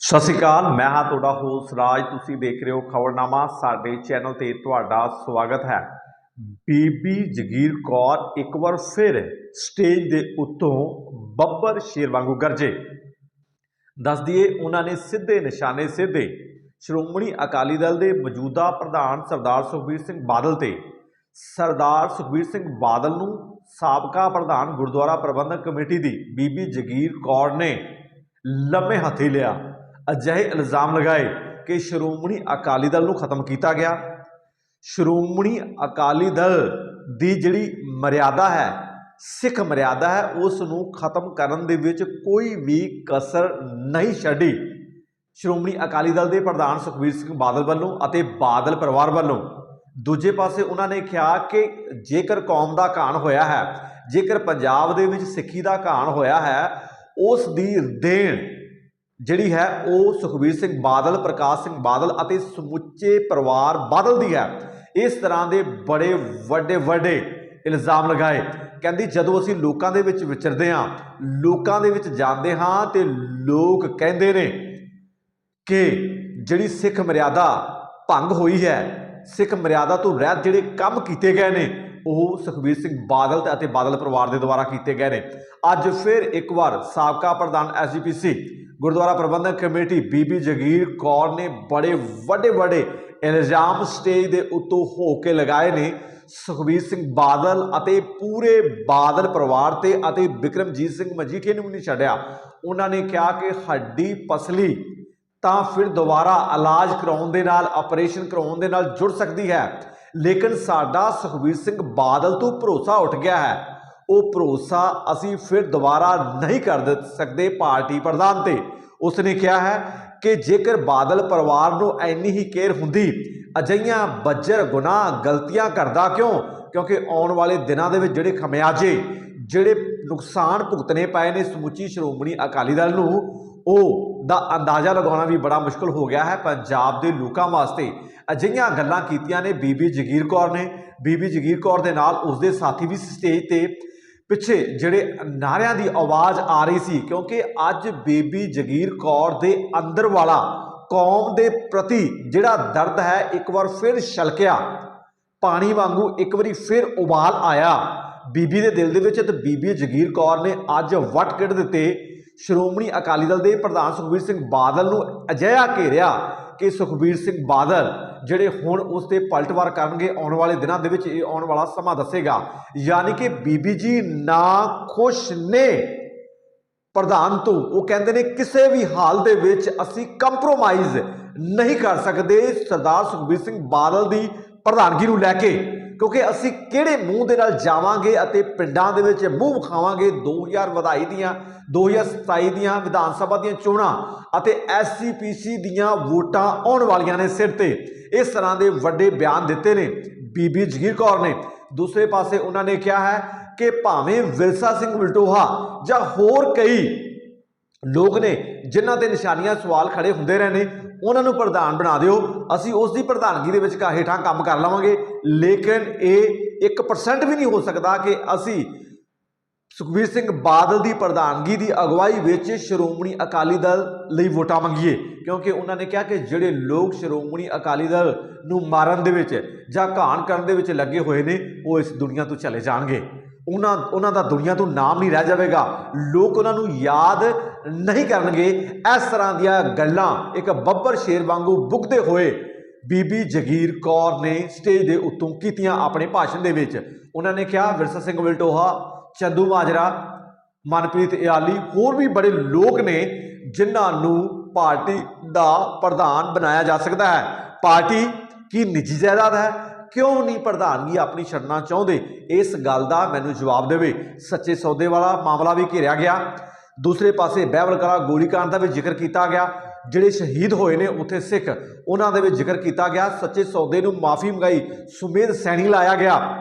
ਸਤਿ ਸ਼੍ਰੀ ਅਕਾਲ, ਮੈਂ ਹਾਂ ਤੁਹਾਡਾ ਹੋਸਟ ਰਾਜ। ਤੁਸੀਂ ਦੇਖ ਰਹੇ ਹੋ ਖਬਰਨਾਮਾ। ਸਾਡੇ ਚੈਨਲ ਤੇ ਤੁਹਾਡਾ ਸਵਾਗਤ ਹੈ। ਬੀਬੀ ਜਗੀਰ ਕੌਰ ਇੱਕ ਵਾਰ ਫਿਰ ਸਟੇਜ ਦੇ ਉੱਤੋਂ ਬੱਬਰ ਸ਼ੇਰ ਵਾਂਗੂ ਗਰਜੇ। ਦੱਸ ਦਈਏ, ਉਹਨਾਂ ਨੇ ਸਿੱਧੇ ਨਿਸ਼ਾਨੇ ਸਿੱਧੇ ਸ਼੍ਰੋਮਣੀ ਅਕਾਲੀ ਦਲ ਦੇ ਮੌਜੂਦਾ ਪ੍ਰਧਾਨ ਸਰਦਾਰ ਸੁਖਬੀਰ ਸਿੰਘ ਬਾਦਲ ਤੇ। ਸਰਦਾਰ ਸੁਖਬੀਰ ਸਿੰਘ ਬਾਦਲ ਨੂੰ ਸਾਬਕਾ ਪ੍ਰਧਾਨ ਗੁਰਦੁਆਰਾ ਪ੍ਰਬੰਧਕ ਕਮੇਟੀ ਦੀ ਬੀਬੀ ਜਗੀਰ ਕੌਰ ਨੇ ਲੰਮੇ ਹੱਥੀ ਲਿਆ। ਅਜਿਹੇ ਇਲਜ਼ਾਮ ਲਗਾਏ ਕਿ ਸ਼੍ਰੋਮਣੀ ਅਕਾਲੀ ਦਲ ਨੂੰ ਖਤਮ ਕੀਤਾ ਗਿਆ। ਸ਼੍ਰੋਮਣੀ ਅਕਾਲੀ ਦਲ ਦੀ ਜਿਹੜੀ ਮਰਿਆਦਾ ਹੈ, ਸਿੱਖ ਮਰਿਆਦਾ ਹੈ ਉਸ ਨੂੰ ਖਤਮ ਕਰਨ ਦੇ ਵਿੱਚ ਕੋਈ ਵੀ ਕਸਰ ਨਹੀਂ ਛੱਡੀ। ਸ਼੍ਰੋਮਣੀ ਅਕਾਲੀ ਦਲ ਦੇ ਪ੍ਰਧਾਨ ਸੁਖਬੀਰ ਸਿੰਘ ਬਾਦਲ ਵੱਲੋਂ ਅਤੇ ਬਾਦਲ ਪਰਿਵਾਰ ਵੱਲੋਂ। ਦੂਜੇ ਪਾਸੇ ਉਹਨਾਂ ਨੇ ਕਿਹਾ ਕਿ ਜੇਕਰ ਕੌਮ ਦਾ ਘਾਣ ਹੋਇਆ ਹੈ, ਜੇਕਰ ਪੰਜਾਬ ਦੇ ਵਿੱਚ ਸਿੱਖੀ ਦਾ ਘਾਣ ਹੋਇਆ ਹੈ, ਉਸ ਦੀ ਦੇਣ ਜਿਹੜੀ ਹੈ ਉਹ ਸੁਖਬੀਰ ਸਿੰਘ ਬਾਦਲ, ਪ੍ਰਕਾਸ਼ ਸਿੰਘ ਬਾਦਲ ਅਤੇ ਸਮੁੱਚੇ ਪਰਿਵਾਰ ਬਾਦਲ ਦੀ ਹੈ। ਇਸ ਤਰ੍ਹਾਂ ਦੇ ਬੜੇ ਵੱਡੇ ਵੱਡੇ ਇਲਜ਼ਾਮ ਲਗਾਏ। ਕਹਿੰਦੀ, ਜਦੋਂ ਅਸੀਂ ਲੋਕਾਂ ਦੇ ਵਿੱਚ ਵਿਚਰਦੇ ਹਾਂ, ਲੋਕਾਂ ਦੇ ਵਿੱਚ ਜਾਂਦੇ ਹਾਂ ਤੇ ਲੋਕ ਕਹਿੰਦੇ ਨੇ ਕਿ ਜਿਹੜੀ ਸਿੱਖ ਮਰਿਆਦਾ ਭੰਗ ਹੋਈ ਹੈ, ਸਿੱਖ ਮਰਿਆਦਾ ਤੋਂ ਰਹਿਤ ਜਿਹੜੇ ਕੰਮ ਕੀਤੇ ਗਏ ਨੇ, ਉਹ ਸੁਖਬੀਰ ਸਿੰਘ ਬਾਦਲ ਤੇ ਅਤੇ ਬਾਦਲ ਪਰਿਵਾਰ ਦੇ ਦੁਆਰਾ ਕੀਤੇ ਗਏ ਨੇ। ਅੱਜ ਫਿਰ ਇੱਕ ਵਾਰ ਸਾਬਕਾ ਪ੍ਰਧਾਨ ਐਸਜੀਪੀਸੀ ਗੁਰਦੁਆਰਾ ਪ੍ਰਬੰਧਕ ਕਮੇਟੀ ਬੀਬੀ ਜਗੀਰ ਕੌਰ ਨੇ ਬੜੇ ਵੱਡੇ ਵੱਡੇ ਇਲਜ਼ਾਮ ਸਟੇਜ ਦੇ ਉੱਤੋਂ ਹੋ ਕੇ ਲਗਾਏ ਨੇ। ਸੁਖਬੀਰ ਸਿੰਘ ਬਾਦਲ ਅਤੇ ਪੂਰੇ ਬਾਦਲ ਪਰਿਵਾਰ ਤੇ ਅਤੇ ਵਿਕਰਮਜੀਤ ਸਿੰਘ ਮਜੀਠੀਆ ਨੂੰ ਵੀ ਨਹੀਂ ਛੱਡਿਆ। ਉਹਨਾਂ ਨੇ ਕਿਹਾ ਕਿ ਹੱਡੀ ਪਸਲੀ ਤਾਂ ਫਿਰ ਦੁਬਾਰਾ ਇਲਾਜ ਕਰਾਉਣ ਦੇ ਨਾਲ, ਆਪਰੇਸ਼ਨ ਕਰਾਉਣ ਦੇ ਨਾਲ ਜੁੜ ਸਕਦੀ ਹੈ। ਲੇਕਿਨ ਸਾਡਾ ਸੁਖਬੀਰ ਸਿੰਘ ਬਾਦਲ ਤੋਂ ਭਰੋਸਾ ਉੱਠ ਗਿਆ ਹੈ। ਉਹ ਭਰੋਸਾ ਅਸੀਂ ਫਿਰ ਦੁਬਾਰਾ ਨਹੀਂ ਕਰ ਦੇ ਸਕਦੇ ਪਾਰਟੀ ਪ੍ਰਧਾਨ ਤੇ। ਉਸ ਨੇ ਕਿਹਾ ਹੈ ਕਿ ਜੇਕਰ ਬਾਦਲ ਪਰਿਵਾਰ ਨੂੰ ਐਨੀ ਹੀ ਕੇਅਰ ਹੁੰਦੀ ਅਜਈਆਂ ਬੱਜਰ ਗੁਨਾਹ ਗਲਤੀਆਂ ਕਰਦਾ ਕਿਉਂ? ਕਿਉਂਕਿ ਆਉਣ ਵਾਲੇ ਦਿਨਾਂ ਦੇ ਵਿੱਚ ਜਿਹੜੇ ਖਮਿਆਜੇ, ਜਿਹੜੇ ਨੁਕਸਾਨ ਭੁਗਤਨੇ ਪਏ ਨੇ ਸਮੁੱਚੀ ਸ਼੍ਰੋਮਣੀ ਅਕਾਲੀ ਦਲ ਨੂੰ, ਉਹ ਦਾ ਅੰਦਾਜ਼ਾ ਲਗਾਉਣਾ ਵੀ ਬੜਾ ਮੁਸ਼ਕਲ ਹੋ ਗਿਆ ਹੈ ਪੰਜਾਬ ਦੇ ਲੋਕਾਂ ਵਾਸਤੇ। ਅਜਿਹੀਆਂ ਗੱਲਾਂ ਕੀਤੀਆਂ ਨੇ ਬੀਬੀ ਜਗੀਰ ਕੌਰ ਨੇ। ਬੀਬੀ ਜਗੀਰ ਕੌਰ ਦੇ ਨਾਲ ਉਸਦੇ ਸਾਥੀ ਵੀ ਸਟੇਜ ਤੇ ਪਿੱਛੇ ਜਿਹੜੇ ਨਾਰਿਆਂ ਦੀ ਆਵਾਜ਼ ਆ ਰਹੀ ਸੀ, ਕਿਉਂਕਿ ਅੱਜ ਬੀਬੀ ਜਗੀਰ ਕੌਰ ਦੇ ਅੰਦਰ ਵਾਲਾ ਕੌਮ ਦੇ ਪ੍ਰਤੀ ਜਿਹੜਾ ਦਰਦ ਹੈ, ਇੱਕ ਵਾਰ ਫਿਰ ਛਲਕਿਆ। ਪਾਣੀ ਵਾਂਗੂ ਇੱਕ ਵਾਰੀ ਫਿਰ ਉਬਾਲ ਆਇਆ। ਬੀਬੀ ਦੇ ਦਿਲ ਦੇ ਵਿੱਚ ਤੇ ਬੀਬੀ ਜਗੀਰ ਕੌਰ ਨੇ ਅੱਜ ਵੱਟ ਕੱਢ ਦਿੱਤੇ। ਸ਼੍ਰੋਮਣੀ ਅਕਾਲੀ ਦਲ ਦੇ ਪ੍ਰਧਾਨ ਸੁਖਬੀਰ ਸਿੰਘ ਬਾਦਲ ਨੂੰ ਅਜਿਹਾ ਘੇਰਿਆ ਕਿ ਸੁਖਬੀਰ ਸਿੰਘ ਬਾਦਲ ਜਿਹੜੇ ਹੁਣ ਉਸ ਤੇ ਪਲਟਵਾਰ ਕਰਨਗੇ ਆਉਣ ਵਾਲੇ ਦਿਨਾਂ ਦੇ ਵਿੱਚ ਇਹ ਆਉਣ ਵਾਲਾ ਸਮਾਂ ਦੱਸੇਗਾ। ਯਾਨੀ ਕਿ ਬੀਬੀ ਜੀ ਨਾ ਖੁਸ਼ ਨੇ ਪ੍ਰਧਾਨ ਤੋਂ। ਉਹ ਕਹਿੰਦੇ ਨੇ ਕਿਸੇ ਵੀ ਹਾਲ ਦੇ ਵਿੱਚ ਅਸੀਂ ਕੰਪਰੋਮਾਈਜ਼ ਨਹੀਂ ਕਰ ਸਕਦੇ ਸਰਦਾਰ ਸੁਖਬੀਰ ਸਿੰਘ ਬਾਦਲ ਦੀ ਪ੍ਰਧਾਨਗੀ ਨੂੰ ਲੈ ਕੇ। ਕਿਉਂਕਿ ਅਸੀਂ ਕਿਹੜੇ ਮੂੰਹ ਦੇ ਨਾਲ ਜਾਵਾਂਗੇ ਅਤੇ ਪਿੰਡਾਂ ਦੇ ਵਿੱਚ ਮੂੰਹ ਵਿਖਾਵਾਂਗੇ 2000 ਵਧਾਈ ਦੀਆਂ 2027 ਦੀਆਂ ਵਿਧਾਨ ਸਭਾ ਦੀਆਂ ਚੋਣਾਂ ਅਤੇ ਐਸਸੀਪੀਸੀ ਦੀਆਂ ਵੋਟਾਂ ਆਉਣ ਵਾਲੀਆਂ ਨੇ ਸਿਰ ਤੇ। ਇਸ ਤਰ੍ਹਾਂ ਦੇ ਵੱਡੇ ਬਿਆਨ ਦਿੱਤੇ ਨੇ ਬੀਬੀ ਜਗੀਰ ਕੌਰ ਨੇ। ਦੂਸਰੇ ਪਾਸੇ ਉਹਨਾਂ ਨੇ ਕਿਹਾ ਹੈ ਕਿ ਭਾਵੇਂ ਵਿਰਸਾ ਸਿੰਘ ਵਲਟੋਹਾ ਜਾਂ ਹੋਰ ਕਈ ਲੋਕ ਨੇ ਜਿਨ੍ਹਾਂ ਤੇ ਨਿਸ਼ਾਨੀਆਂ ਸਵਾਲ ਖੜੇ ਹੁੰਦੇ ਰਹੇ ਨੇ, ਉਹਨਾਂ ਨੂੰ ਪ੍ਰਧਾਨ ਬਣਾ ਦਿਓ। ਅਸੀਂ ਉਸ ਦੀ ਪ੍ਰਧਾਨਗੀ ਦੇ ਵਿੱਚ ਕਾ ਹੇਠਾਂ ਕੰਮ ਕਰ ਲਵਾਂਗੇ। ਲੇਕਿਨ ਇਹ 1% ਵੀ ਨਹੀਂ ਹੋ ਸਕਦਾ ਕਿ ਅਸੀਂ ਸੁਖਬੀਰ ਸਿੰਘ ਬਾਦਲ ਦੀ ਪ੍ਰਧਾਨਗੀ ਦੀ ਅਗਵਾਈ ਵਿੱਚ ਸ਼੍ਰੋਮਣੀ ਅਕਾਲੀ ਦਲ ਲਈ ਵੋਟਾਂ ਮੰਗੀਏ। ਕਿਉਂਕਿ ਉਹਨਾਂ ਨੇ ਕਿਹਾ ਕਿ ਜਿਹੜੇ ਲੋਕ ਸ਼੍ਰੋਮਣੀ ਅਕਾਲੀ ਦਲ ਨੂੰ ਮਾਰਨ ਦੇ ਵਿੱਚ ਜਾਂ ਘਾਣ ਕਰਨ ਦੇ ਵਿੱਚ ਲੱਗੇ ਹੋਏ ਨੇ, ਉਹ ਇਸ ਦੁਨੀਆ ਤੋਂ ਚਲੇ ਜਾਣਗੇ। ਉਹਨਾਂ ਉਹਨਾਂ ਦਾ ਦੁਨੀਆ ਤੋਂ ਨਾਮ ਨਹੀਂ ਰਹਿ ਜਾਵੇਗਾ। ਲੋਕ ਉਹਨਾਂ ਨੂੰ ਯਾਦ ਨਹੀਂ ਕਰਨਗੇ। ਇਸ ਤਰ੍ਹਾਂ ਦੀਆਂ ਗੱਲਾਂ ਇੱਕ ਬੱਬਰ ਸ਼ੇਰ ਵਾਂਗੂ ਬੁੱਕਦੇ ਹੋਏ ਬੀਬੀ ਜਗੀਰ ਕੌਰ ਨੇ ਸਟੇਜ ਦੇ ਉੱਤੋਂ ਕੀਤੀਆਂ ਆਪਣੇ ਭਾਸ਼ਣ ਦੇ ਵਿੱਚ। ਉਹਨਾਂ ਨੇ ਕਿਹਾ, ਵਿਰਸਾ ਸਿੰਘ ਵਲਟੋਹਾ, ਚੰਦੂ ਮਾਜਰਾ, ਮਨਪ੍ਰੀਤ ਇਆਲੀ, ਹੋਰ ਵੀ ਬੜੇ ਲੋਕ ਨੇ ਜਿਨ੍ਹਾਂ ਨੂੰ ਪਾਰਟੀ ਦਾ ਪ੍ਰਧਾਨ ਬਣਾਇਆ ਜਾ ਸਕਦਾ ਹੈ। ਪਾਰਟੀ ਕੀ ਨਿੱਜੀ ਜਾਇਦਾਦ ਹੈ? ਕਿਉਂ ਨਹੀਂ ਪ੍ਰਧਾਨਗੀ ਆਪਣੀ ਛੱਡਣਾ ਚਾਹੁੰਦੇ? ਇਸ ਗੱਲ ਦਾ ਮੈਨੂੰ ਜਵਾਬ ਦੇਵੇ। ਸੱਚੇ ਸੌਦੇ ਵਾਲਾ ਮਾਮਲਾ ਵੀ ਘੇਰਿਆ ਗਿਆ। ਦੂਸਰੇ ਪਾਸੇ ਬਹਿਬਲ ਕਲਾ ਗੋਲੀकांड ਦਾ ਵੀ ਜ਼ਿਕਰ ਕੀਤਾ ਗਿਆ। ਜਿਹੜੇ ਸ਼ਹੀਦ ਹੋਏ ਨੇ ਉੱਥੇ ਸਿੱਖ, ਉਹਨਾਂ ਦੇ ਵੀ ਜ਼ਿਕਰ ਕੀਤਾ ਗਿਆ। ਸੱਚੇ ਸੌਦੇ ਨੂੰ ਮਾਫੀ ਮੰਗਾਈ ਸੁਮੇਧ ਸੈਣੀ ਲਾਇਆ ਗਿਆ।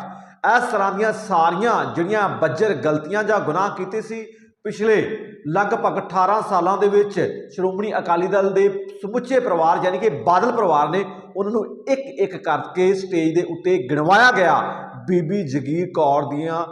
ਇਸ ਤਰ੍ਹਾਂ ਦੀਆਂ ਸਾਰੀਆਂ ਜਿਹੜੀਆਂ ਬੱਜਰ ਗਲਤੀਆਂ ਜਾਂ ਗੁਨਾਹ ਕੀਤੇ ਸੀ, ਪਿਛਲੇ ਲਗਭਗ 18 ਸਾਲਾਂ ਦੇ ਵਿੱਚ ਸ਼੍ਰੋਮਣੀ ਅਕਾਲੀ ਦਲ ਦੇ ਸਮੁੱਚੇ ਪਰਿਵਾਰ ਯਾਨੀ ਕਿ ਬਾਦਲ ਪਰਿਵਾਰ ਨੇ ਉਹਨਾਂ ਨੂੰ ਇੱਕ ਇੱਕ ਕਰਕੇ ਸਟੇਜ ਦੇ ਉੱਤੇ ਗਿਣਵਾਇਆ ਗਿਆ। ਬੀਬੀ ਜਗੀਰ ਕੌਰ ਦੀਆਂ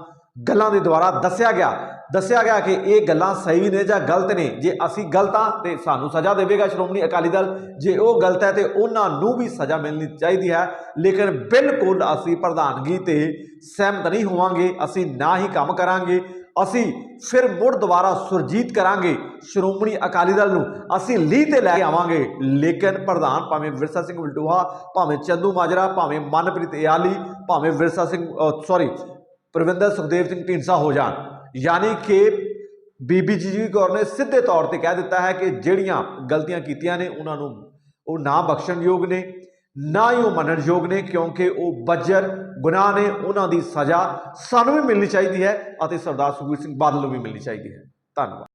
ਗੱਲਾਂ ਦੇ ਦੁਆਰਾ ਦੱਸਿਆ ਗਿਆ। ਦੱਸਿਆ ਗਿਆ ਕਿ ਇਹ ਗੱਲਾਂ ਸਹੀ ਨੇ ਜਾਂ ਗਲਤ ਨੇ। ਜੇ ਅਸੀਂ ਗਲਤ ਹਾਂ ਤੇ ਸਾਨੂੰ ਸਜ਼ਾ ਦੇਵੇਗਾ ਸ਼੍ਰੋਮਣੀ ਅਕਾਲੀ ਦਲ। ਜੇ ਉਹ ਗਲਤ ਹੈ ਤੇ ਉਹਨਾਂ ਨੂੰ ਵੀ ਸਜ਼ਾ ਮਿਲਣੀ ਚਾਹੀਦੀ ਹੈ। ਲੇਕਿਨ ਬਿਲਕੁਲ ਅਸੀਂ ਪ੍ਰਧਾਨਗੀ ਤੇ ਸਹਿਮਤ ਨਹੀਂ ਹੋਵਾਂਗੇ। ਅਸੀਂ ਨਾ ਹੀ ਕੰਮ ਕਰਾਂਗੇ। ਅਸੀਂ ਫਿਰ ਮੁੜ ਦੁਬਾਰਾ ਸੁਰਜੀਤ ਕਰਾਂਗੇ ਸ਼੍ਰੋਮਣੀ ਅਕਾਲੀ ਦਲ ਨੂੰ। ਅਸੀਂ ਲੀਹ ਤੇ ਲੈ ਕੇ ਆਵਾਂਗੇ। ਲੇਕਿਨ ਪ੍ਰਧਾਨ ਭਾਵੇਂ ਵਿਰਸਾ ਸਿੰਘ ਵਲਟੋਹਾ ਭਾਵੇਂ ਚੰਦੂ ਮਾਜਰਾ, ਭਾਵੇਂ ਮਨਪ੍ਰੀਤ ਇਆਲੀ, ਭਾਵੇਂ ਵਿਰਸਾ ਸਿੰਘ ਸੌਰੀ ਪ੍ਰਵਿੰਦਰ ਸੁਖਦੇਵ ਸਿੰਘ ਢੀਂਡਸਾ ਹੋ ਜਾਣ। ਯਾਨੀ ਕਿ ਬੀਬੀ ਜੀ ਕੌਰ ਨੇ ਸਿੱਧੇ ਤੌਰ ਤੇ ਕਹਿ ਦਿੱਤਾ ਹੈ ਕਿ ਜਿਹੜੀਆਂ ਗਲਤੀਆਂ ਕੀਤੀਆਂ ਨੇ, ਉਹਨਾਂ ਨੂੰ ਉਹ ਨਾ ਬਖਸ਼ਣਯੋਗ ਨੇ। ਨਾ ਹੀ ਉਹ ਮੰਨਣਯੋਗ ਨੇ, ਕਿਉਂਕਿ ਉਹ ਬੱਜਰ ਗੁਨਾਹ ਨੇ, ਉਹਨਾਂ ਦੀ ਸਜ਼ਾ ਸਾਨੂੰ ਵੀ ਮਿਲਣੀ ਚਾਹੀਦੀ ਹੈ ਅਤੇ ਸਰਦਾਰ ਸੁਖਬੀਰ ਸਿੰਘ ਬਾਦਲ ਨੂੰ ਵੀ ਮਿਲਣੀ ਚਾਹੀਦੀ ਹੈ। ਧੰਨਵਾਦ।